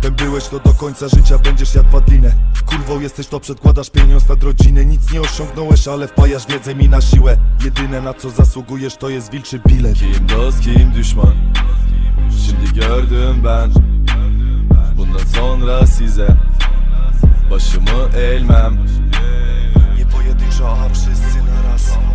Tempem byłeś, to do końca życia będziesz jadł padlinę. Kurwą jesteś, to przedkładasz pieniądz nad rodzinę Nic nie osiągnąłeś, ale wpajasz wiedzę mi na siłę. Jedyne na co zasługujesz to jest wilczy bilet. Kim dost kim düşman Şimdi gördüm ben Bundan sonra size Başımı eğmem Nie pojedynczo, a wszyscy naraz Nie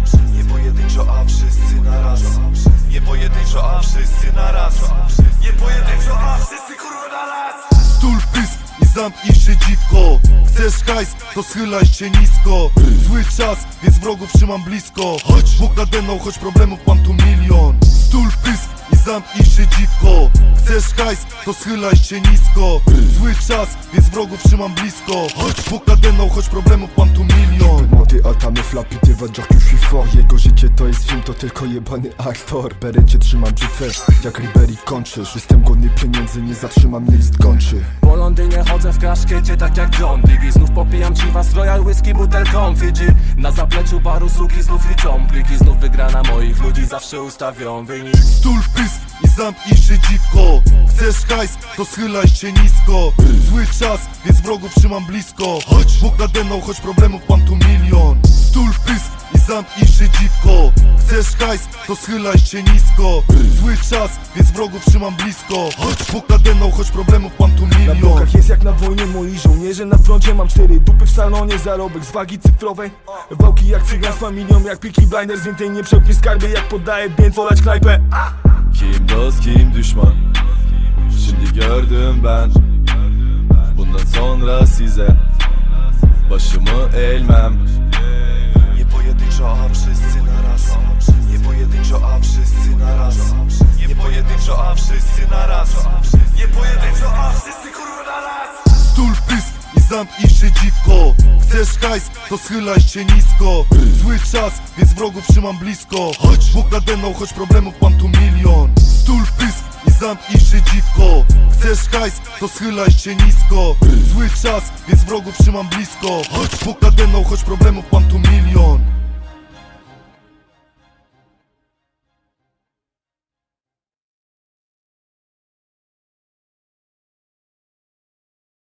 zamknij się dziwko. Chcesz hajs, to schylaj się nisko. Zły czas, więc wrogów trzymam blisko. Chodź, Bóg nade mną, choć problemów mam tu milion. Stul pysk i zamknij się dziwko. Chcesz hajs, to schylaj się nisko. Zły czas, więc wrogów trzymam blisko. Chodź, Bóg nade mną, choć problemów mam tu milion. Młody Ata wadżach już fort Jego życie to jest film, to tylko jebany aktor. Berecie trzymam brzytwę, jak Ribery kończysz. Jestem głodny pieniędzy, nie zatrzymam mnie list kończy. Po Londynie chodzę w kaszkiecie tak jak John Diggy Znów popijam ciwa z Royal Whisky butelką Fidżi Na zapleczu baru suki znów liczą pliki. Znów wygrana moich ludzi zawsze ustawią wynik. Stul pysk i zamknij się dziwko. Chcesz hajs, to schylaj się nisko. Zły czas, więc wrogów trzymam blisko. Chodź, Bóg nade mną, choć problemów mam tu milion. Stul pysk i zamknij się dziwko Chcesz hajs, to schylaj się nisko. Zły czas, więc wrogów trzymam blisko. Chodź, nade mną, choć problemów mam tu Na milion blokach jest jak na wojnie moi żołnierze. Na froncie mam cztery dupy w salonie. Zarobek z wagi cyfrowej. Wałki jak cygan z familią Jak Peaky Blinders. Więcej nie przełknie skarby Jak poddaję więc olać knajpę. Kim dost kim düşman Şimdi gördüm ben Bundan sonra size Başımı eğmem pojedynczo, a wszyscy naraz. Nie pojedynczo, a wszyscy naraz. Nie pojedynczo, a wszyscy naraz. Nie pojedynczo, a wszyscy kurwa naraz. Stul pysk i zamknij się dziwko. Chcesz hajs, to schylaj się nisko. Zły czas, więc wrogów trzymam blisko. Chodź, Bóg nade mną, choć problemów mam tu milion. Stul pysk i zamknij się dziwko. Chcesz hajs, to schylaj się nisko. Zły czas, więc wrogów trzymam blisko. Chodź, Bóg nade mną, choć problemów mam tu milion